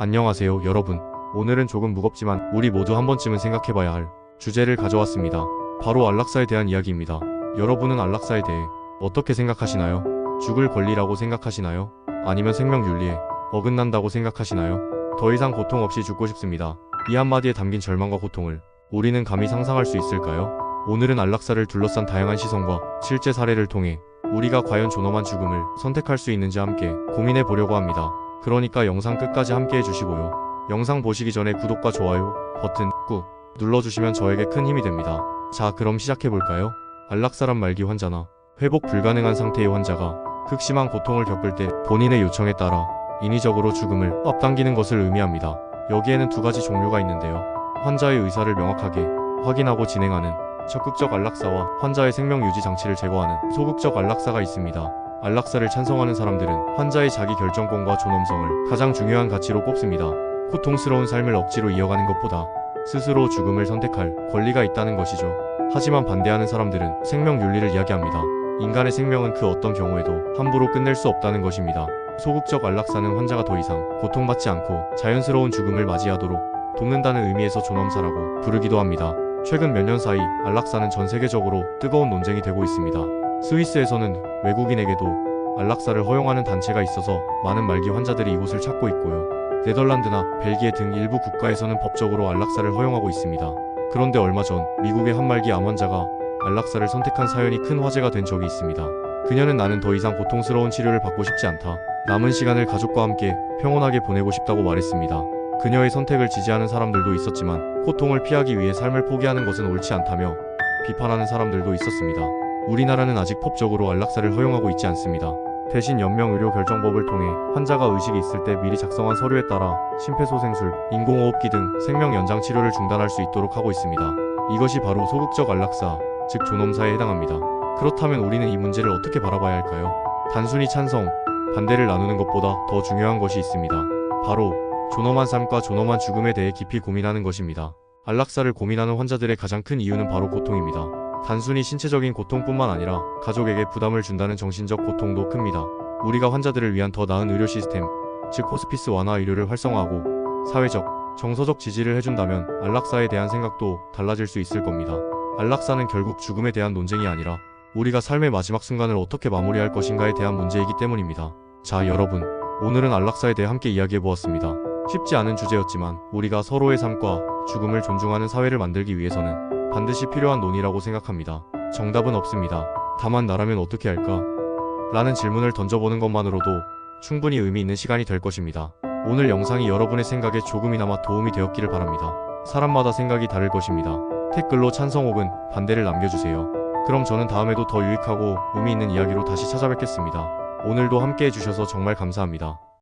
안녕하세요, 여러분. 오늘은 조금 무겁지만 우리 모두 한 번쯤은 생각해봐야 할 주제를 가져왔습니다. 바로 안락사에 대한 이야기입니다. 여러분은 안락사에 대해 어떻게 생각하시나요? 죽을 권리라고 생각하시나요? 아니면 생명 윤리에 어긋난다고 생각하시나요? 더 이상 고통 없이 죽고 싶습니다. 이 한마디에 담긴 절망과 고통을 우리는 감히 상상할 수 있을까요? 오늘은 안락사를 둘러싼 다양한 시선과 실제 사례를 통해 우리가 과연 존엄한 죽음을 선택할 수 있는지 함께 고민해 보려고 합니다. 그러니까 영상 끝까지 함께 해주시고요. 영상 보시기 전에 구독과 좋아요 버튼 꾹 눌러주시면 저에게 큰 힘이 됩니다. 자, 그럼 시작해볼까요? 안락사란 말기 환자나 회복 불가능한 상태의 환자가 극심한 고통을 겪을 때 본인의 요청에 따라 인위적으로 죽음을 앞당기는 것을 의미합니다. 여기에는 두 가지 종류가 있는데요. 환자의 의사를 명확하게 확인하고 진행하는 적극적 안락사와 환자의 생명 유지 장치를 제거하는 소극적 안락사가 있습니다. 안락사를 찬성하는 사람들은 환자의 자기 결정권과 존엄성을 가장 중요한 가치로 꼽습니다. 고통스러운 삶을 억지로 이어가는 것보다 스스로 죽음을 선택할 권리가 있다는 것이죠. 하지만 반대하는 사람들은 생명 윤리를 이야기합니다. 인간의 생명은 그 어떤 경우에도 함부로 끝낼 수 없다는 것입니다. 소극적 안락사는 환자가 더 이상 고통받지 않고 자연스러운 죽음을 맞이하도록 돕는다는 의미에서 존엄사라고 부르기도 합니다. 최근 몇 년 사이 안락사는 전 세계적으로 뜨거운 논쟁이 되고 있습니다. 스위스에서는 외국인에게도 안락사를 허용하는 단체가 있어서 많은 말기 환자들이 이곳을 찾고 있고요. 네덜란드나 벨기에 등 일부 국가에서는 법적으로 안락사를 허용하고 있습니다. 그런데 얼마 전 미국의 한 말기 암 환자가 안락사를 선택한 사연이 큰 화제가 된 적이 있습니다. 그녀는 나는 더 이상 고통스러운 치료를 받고 싶지 않다. 남은 시간을 가족과 함께 평온하게 보내고 싶다고 말했습니다. 그녀의 선택을 지지하는 사람들도 있었지만 고통을 피하기 위해 삶을 포기하는 것은 옳지 않다며 비판하는 사람들도 있었습니다. 우리나라는 아직 법적으로 안락사를 허용하고 있지 않습니다. 대신 연명의료결정법을 통해 환자가 의식이 있을 때 미리 작성한 서류에 따라 심폐소생술, 인공호흡기 등 생명 연장 치료를 중단할 수 있도록 하고 있습니다. 이것이 바로 소극적 안락사, 즉 존엄사에 해당합니다. 그렇다면 우리는 이 문제를 어떻게 바라봐야 할까요? 단순히 찬성, 반대를 나누는 것보다 더 중요한 것이 있습니다. 바로 존엄한 삶과 존엄한 죽음에 대해 깊이 고민하는 것입니다. 안락사를 고민하는 환자들의 가장 큰 이유는 바로 고통입니다. 단순히 신체적인 고통뿐만 아니라 가족에게 부담을 준다는 정신적 고통도 큽니다. 우리가 환자들을 위한 더 나은 의료 시스템, 즉 호스피스 완화 의료를 활성화하고 사회적, 정서적 지지를 해준다면 안락사에 대한 생각도 달라질 수 있을 겁니다. 안락사는 결국 죽음에 대한 논쟁이 아니라 우리가 삶의 마지막 순간을 어떻게 마무리할 것인가에 대한 문제이기 때문입니다. 자, 여러분. 오늘은 안락사에 대해 함께 이야기해 보았습니다. 쉽지 않은 주제였지만 우리가 서로의 삶과 죽음을 존중하는 사회를 만들기 위해서는 반드시 필요한 논의라고 생각합니다. 정답은 없습니다. 다만 나라면 어떻게 할까? 라는 질문을 던져보는 것만으로도 충분히 의미 있는 시간이 될 것입니다. 오늘 영상이 여러분의 생각에 조금이나마 도움이 되었기를 바랍니다. 사람마다 생각이 다를 것입니다. 댓글로 찬성 혹은 반대를 남겨주세요. 그럼 저는 다음에도 더 유익하고 의미 있는 이야기로 다시 찾아뵙겠습니다. 오늘도 함께 해주셔서 정말 감사합니다.